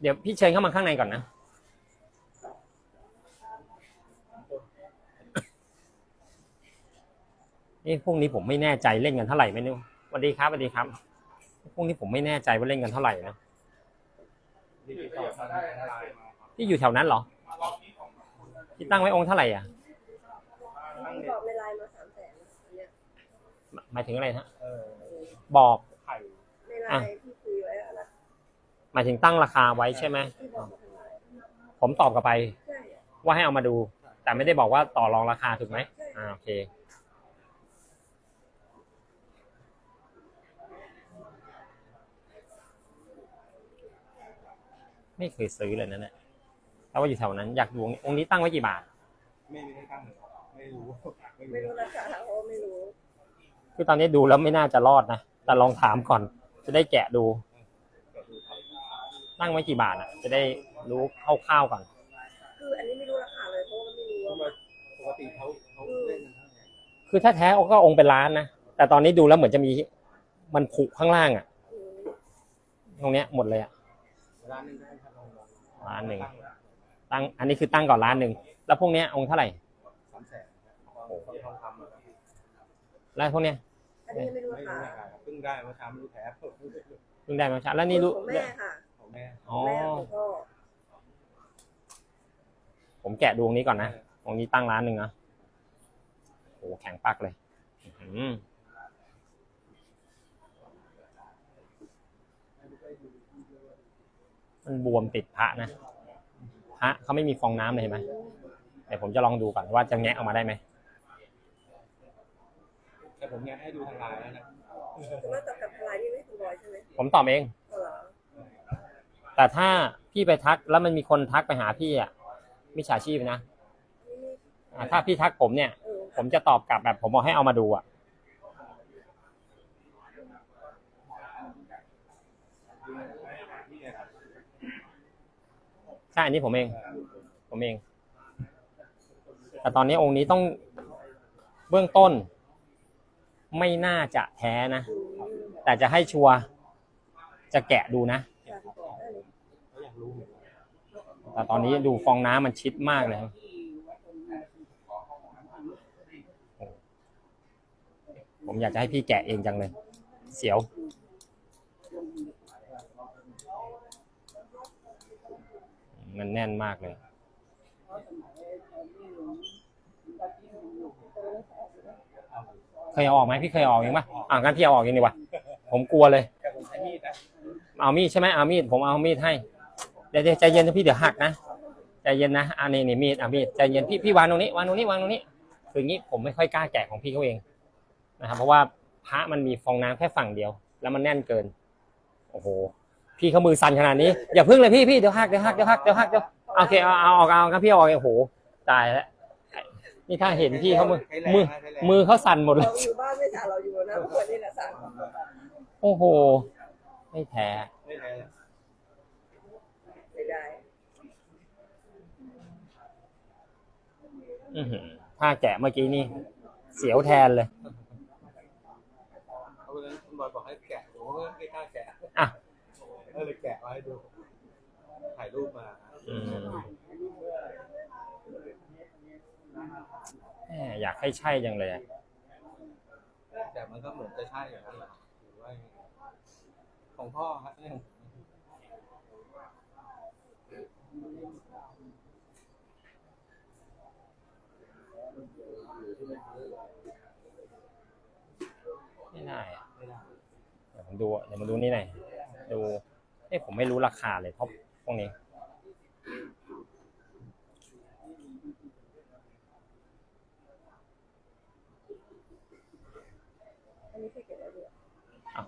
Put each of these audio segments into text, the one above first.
เดี๋ยวพี่เชิญเข้ามาข้างในก่อนนะ นี่พรุ่งนี้ผมไม่แน่ใจเล่นกันเท่าไหร่ไม่รู้สวัสดีครับสวัสดีครับพรุ่งนี้ผมไม่แน่ใจว่าเล่นกันเท่าไหร่นะที่อยู่แถวนั้นเหรอที่ตั้งไว้องค์เท่าไหร่อะที่บอกในไลน์มาสามแสนเนี่ยหมายถึงอะไรฮะเออบอกไข่ในไลน์ที่คุยไว้อะนะ หมายถึงตั้งราคาไว้ใช่ไหมที่บอกมาทางไลน์ผมตอบกลับไปใช่ว่าให้เอามาดู แต่ไม่ได้บอกว่าต่อรองราคาถูกไหมอ่าโอเคไม่เคยซื้อเลยนั่นแหละแต่ว่าอยู่แถวนั้นอยากดูองค์องค์นี้ตั้งไว้กี่บาท ไม่ไม่ได้ตั้งเลยไม่รู้ ไม่ไม่รู้รู้ราคาเพราะว่าไม่รู้ คือตอนนี้ดูแล้วไม่น่าจะรอดนะ แต่ลองถามก่อน จะได้แกะดูก็ดูครับ ตั้งไว้กี่บาทอะ จะได้รู้คร่าวๆก่อน คืออันนี้ไม่รู้ราคาเลยเพราะว่าไม่รู้เพราะว่าว่าปกติเขาเขาเล่นกันทั้งนั้นคือถ้าแท้ก็องค์เป็นล้านนะ แต่ตอนนี้ดูแล้วเหมือนจะมีมันผุข้างล่างอะอืมตรงเนี้ยหมดเลยอะร้านหนึงได้ครับลองลองร้านหนึ่ง ตั้ตั้ง อันนี้คือตั้งก่อนล้านหนึ่ง แล้วพวกเนี้ยองค์เท่าไหร่ สามแสนครับโอ้โหทองคำอะครับแล้วพวกเนี้ยอันนี้ไม่รู้ไม่รารู้คาราคาเพิ่งได้เมื่อเช้าไม่รู้แท้เพิ่งได้มาช้าแล้วนี่รู้ของแม่ค่ะของแม่อ๋อ แม่ของพ่อผมแกะดูองค์นี้ก่อนนะองค์นี้ตั้งร้านหนึ่งนะโหแข็งปักเลยอื้อหือมันบวมติดพระนะ พระเขาไม่มีฟองน้ำเลยเห็นไหมเดี๋ยวผมจะลองดูก่อนว่าจะแงะออกมาได้ไหม แต่ผมยังให้ดูทางไลน์แล้วนะแต่ว่าตัดกับทลายนี่ไม่ถึงร้อยใช่ไหมผมตอบเองเอาเหรอ แต่ถ้าพี่ไปทักแล้วมันมีคนทักไปหาพี่อะมิจฉาชีพนะอ่าถ้าพี่ทักผมเนี่ย ผมจะตอบกลับแบบผมบอกให้เอามาดูอะใช่อันนี้ผมเอง ผมเอง แต่ตอนนี้องค์นี้ต้องเบื้องต้น ไม่น่าจะแท้นะ แต่จะให้ชัวร์จะแกะดูนะ รู้เหมือนกันแต่ตอนนี้ดูฟองน้ำมันชิดมากเลยครับผมอยากจะให้พี่แกะเองจังเลย เสียว มันแน่นมากเลยเคยเอาออกไหมพี่เคยเอาออกเองปะอ่างั้นพี่เอาออกเองดีกว่าผมกลัวเลย เอามีดใช่ไหมเอามีดผมเอามีดให้ เดี๋ยวเดี๋ยวใจเย็นนะพี่เดี๋ยวหักนะใจเย็นนะอันนี้นี่มีดอะมีดใจเย็นพี่พี่วางตรงนี้วางตรงนี้วางตรงนี้คืออย่างนี้ผมไม่ค่อยกล้าแกะของพี่เขาเองนะครับเพราะว่าพระมันมีฟองน้ำแค่ฝั่งเดียว แล้วมันแน่นเกินโอ้โหพี่เขามือสั่นขนาดนี้ อย่าพึ่งเลยพี่พี่เดี๋ยวหักเดี๋ยวหักเดี๋ยวหักเดี๋ยวหักเดี๋ยวโอเคเอาเอาออกเอาครับพี่เอาออกโอ้โหตายแล้วนี่ถ้าเห็นพี่เขามือใช้แรงมือนะใช้แรงมือเขาสั่นหมดเลเรายอยู่บ้านไม่จ่าเราอยู่นะเพื่อนนี่แหละสั่งโอ้โห ไม่แท้ ไม่แท้ ไม่ได้ อื้อหือถ้าแกะเมื่อกี้นี่ เสียวแทนเลย เพราะฉะนั้นคุณบอยบอกให้แกะผมก็ไม่กล้าแกะอะ ก็เลยแกะมาให้ดู ถ่ายรูปมาอืมแหมอยากให้ใช่จังเลยอะแต่มันก็เหมือนจะใช่อย่างนั้นแหละหรือว่ายังไงของพ่อครับเนี่ย ไม่ได้อะไม่ได้เดี๋ยวผมดูเดี๋ยวมาดูนี่หน่อยดูเอ้ผมไม่รู้ราคาเลยเพราะพวกนี้อันนี้คือเก็บไว้ดีกว่าอ้าว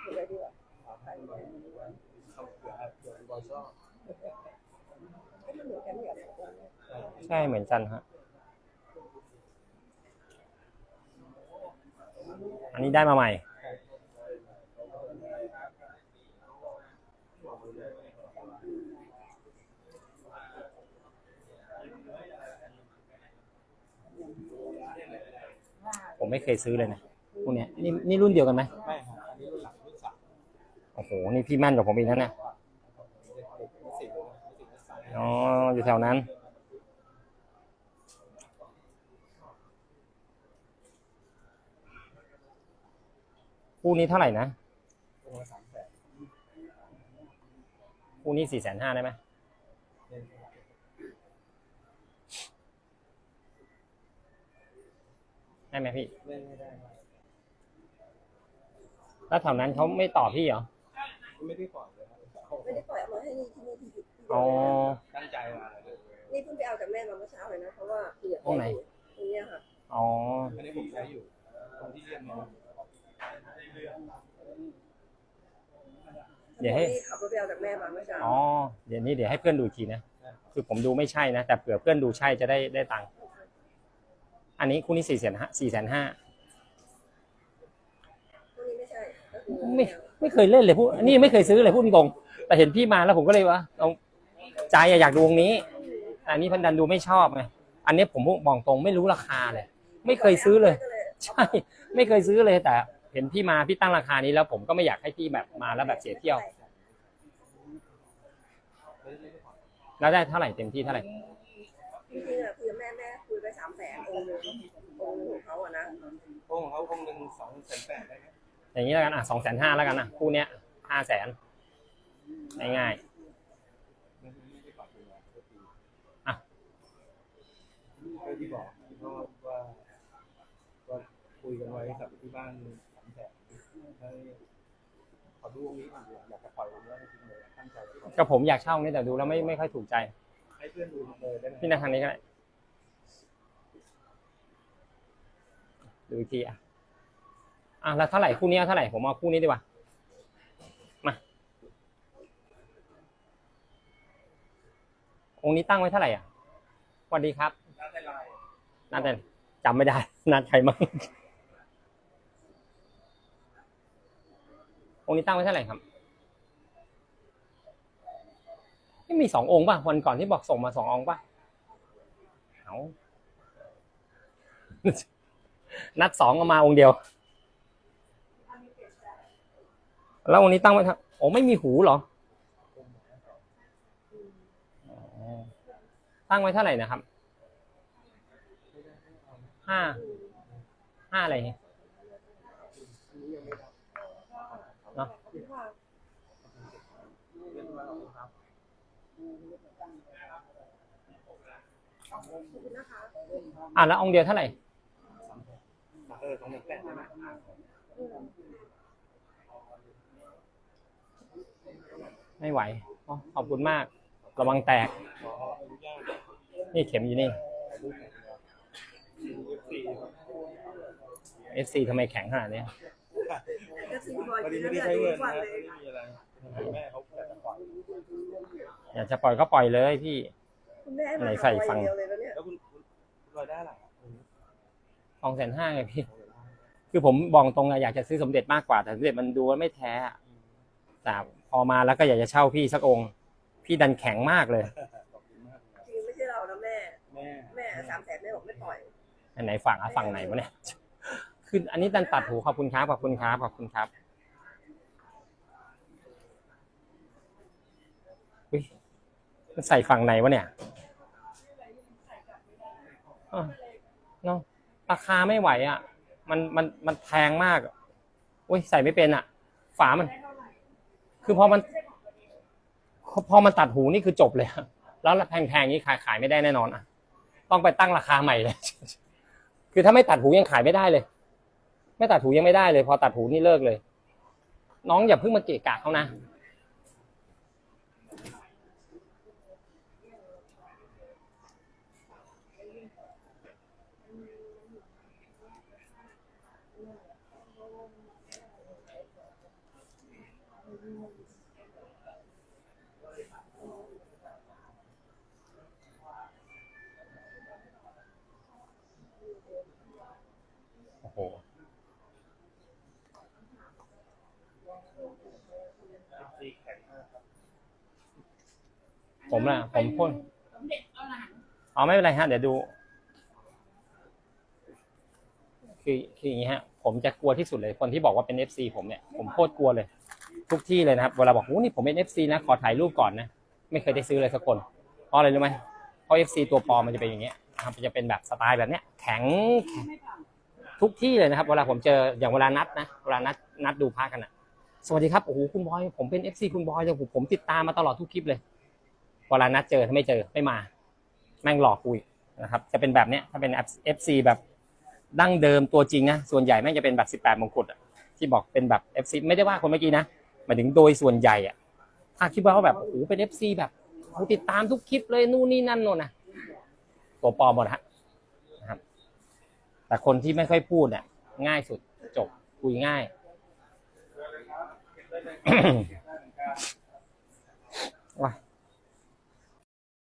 เก็บไว้ดีกว่าเขาเผื่อเผื่อคุณบอยชอบก็มันเหมือนกันกับของเราเนี่ยใช่เหมือนกันฮะ อันนี้ได้มาใหม่ ผมไม่เคยซื้อเลยนะพวกเนี้ยนี่นี่รุ่นเดียวกันไหมไม่ครับอันนี้รุ่นหลังรุ่นสามโอ้โห นี่พี่แม่นกว่าผมอีกนะเนี่ยจะอ๋อ อยู่แถวนั้น คู่นี้เท่าไหร่นะตัวละสามแสนคู่นี้สี่แสนห้าได้ไหมเล่นได้ไหมพี่เล่นไม่ได้ครับแล้วแถวนั้นเขาไม่ต่อพี่เหรอ ไม่ได้ปล่อยเลยครับเขาไม่ได้ปล่อยเอามาให้นี่ที่นี่ที่ที่เดียวอ๋อ ตั้งใจมาเลยนี่เพิ่งไปเอาจากแม่มาเมื่อเช้าเลยนะ เพราะว่าเผื่อตรงไหนตรงเนี้ยค่ะ อ๋อ อันนี้ผมใช้อยู่ ตรงที่เรียนเนี่ย เดี๋ยวให้นี่ขับรถไปเอาจากแม่มาเมื่อเช้าอ๋อเดี๋ยวนี้เดี๋ยวให้เพื่อนดูอีกทีนะคือผมดูไม่ใช่นะแต่เผื่อเพื่อนดูใช่จะได้ได้ตังค์อันนี้คู่นี้สี่แสนห้าสี่แสนห้าพวกนี้ไม่ใช่ก็คือไม่ไม่เคยเล่นเลยพูดอันนี้ไม่เคยซื้อเลยพูดตรงๆแต่เห็นพี่มาแล้วผมก็เลยว่าเอาใจอะอยากดูวงนี้แต่อันนี้พันดันดูไม่ชอบไงอันนี้ผมบอกตรงไม่รู้ราคาเลย ไม่เคยซื้อเลยก็เลยใช่ ไม่เคยซื้อเลยแต่ เห็นพี่มาพี่ตั้งราคานี้แล้วผมก็ไม่อยากให้พี่แบบมาแล้วแบบเสียเที่ยว แล้วได้เท่าไหร่เต็มที่เท่าไหร่จริงๆอะคือแม่แม่คุยไปสามแสนองค์หนึงองค์หนึงของเขาอะนะโอ้ของเขาคงหนึ่งสองแสนแปดได้ไหมอย่างนี้แล้วกันอะสองแสนห้าแล้วกันอะคู่เนี้ยห้าแสนง่ายไม่ไม่ได้ปรับเลยนะก็คืออะก็ที่บอกก็ว่าว่าคุยกันไว้กับที่บ้านสามแสน ให้ขอดูตรงนี้ก่อนดีกว่าอยากจะปล่อยตรงนี้จริงๆเลยตั้งใจจะปล่อยๆก็ผมอยากเช่านี่แต่ดูแล้วไม่ไม่ค่อยถูกใจ ให้เพื่อนดูเลยได้ไหมพี่นาทางนี้ก็ได้ดูอีกทีอะอะแล้วเท่าไหร่คู่นี้เอาเท่าไหร่ผมเอาคู่นี้ดีกว่ามาองค์นี้ตั้งไว้เท่าไหร่อะสวัสดีครับ น่าจะลาย นัดแต่จำไม่ได้ นัดใครมั้ง องค์นี้ตั้งไว้เท่าไหร่ครับไม่มีสององค์ป่ะวันก่อนที่บอกส่งมาสององค์ป่ะเอานัดสองก็มาองค์เดียว แล้วองค์นี้ตั้งไว้ครับโอ้ไม่มีหูเหรออ๋อตั้งไว้เท่าไหร่นะครับห้าห้าอะไรเนี่ยเนาะ ขอบคุณนะคะอะแล้วองค์เดียวเท่าไหร่เออตรงนี้แปดได้ไหมไม่ไหวอ๋อขอบคุณมาก ระวังแตกขออนุญาตนี่เข็มอยู่นี่ถ่ายรูปหน่อยนะครับ FC ทำไมแข็งขนาดเนี้ยก็ซีบอยพอดีกินไม่แล้วได้เนี่ยใช้ดูเงินทุกนะวันเลยไม่มีอะไร แม่เขาแต่จะปล่อยอยากจะปล่อยก็ปล่อยเลยพี่ คุณแม่มาไหนใส่ทำฟังเดียวเลยแล้วเนี่ยแล้วคุณคุณรายได้หลังอะอืมสองแสนห้าไงพี่ คือผมบอกตรงอะอยากจะซื้อสมเด็จมากกว่าแต่สมเด็จมันดูว่าไม่แท้อะแต่พอมาแล้วก็อยากจะเช่าพี่สักองค์ พี่ดันแข็งมากเลยขอบคุณมากนะจริงไม่ใช่เรานะแม่ แม่แม่สามแสนแม่บอกไม่ปล่อย อันไหนฝั่งอะฝั่งไหนวะเนี่ย คืออันนี้ดันตัดหูขอบคุณครับขอบคุณครับขอบคุณครับ อุ้ยมันใส่ฝั่งไหนวะเนี่ยอ้าวเนาะราคาไม่ไหวอะ มันมันมันแพงมากอุ้ยใส่ไม่เป็นอะ ฝามัน คือพอมัน พอมันตัดหูนี่คือจบเลยแล้วแพงๆนี้ขายขายไม่ได้แน่นอนอะ ต้องไปตั้งราคาใหม่เลย คือถ้าไม่ตัดหูยังขายไม่ได้เลย ไม่ตัดหูยังไม่ได้เลย พอตัดหูนี่เลิกเลย น้องอย่าเพิ่งมาเกะกะเขานะ โอ้โหซีแข็งมากครับผมนะผมพ่นอ๋อไม่เป็นไรฮะ เดี๋ยวดู คือคืออย่างนี้ฮะ ผมจะกลัวที่สุดเลย คนที่บอกว่าเป็น FC ผมเนี่ย ผมโคตรกลัวเลย ทุกที่เลยนะครับ เวลาบอกโอ้นี่ผมเป็น FC นะ ขอถ่ายรูปก่อนนะ ไม่เคยได้ซื้อเลยสักคน เพราะอะไรรู้ไหมเพราะ FC ตัวปลอมมันจะเป็นอย่างเงี้ยนะครับมันจะเป็นแบบสไตล์แบบเนี้ย แข็งทุกที่เลยนะครับ เวลาผมเจอ อย่างเวลานัดนะ เวลานัดนัดดูพากันอะ สวัสดีครับ โอ้โห คุณบอย ผมเป็น FC คุณบอยเลยผมติดตามมาตลอดทุกคลิปเลย เวลานัดเจอถ้าไม่เจอ ไม่มา แม่งหลอกคุยนะครับ จะเป็นแบบเนี้ย ถ้าเป็น FC แบบดั้งเดิมตัวจริงนะ ส่วนใหญ่แม่งจะเป็นแบบ 18 มงกุฎอะที่บอกเป็นแบบ FC ไม่ได้ว่าคนเมื่อกี้นะ หมายถึงโดยส่วนใหญ่อะถ้าคิดว่าเขาแบบโอ้โหเป็นเอฟซีแบบเขาติดตามทุกคลิปเลยนู่นนี่นั่นโน่นนะตัวปลอมหมดฮะนะครับ แต่คนที่ไม่ค่อยพูดเนี่ยง่ายสุดจบคุยง่าย ว่า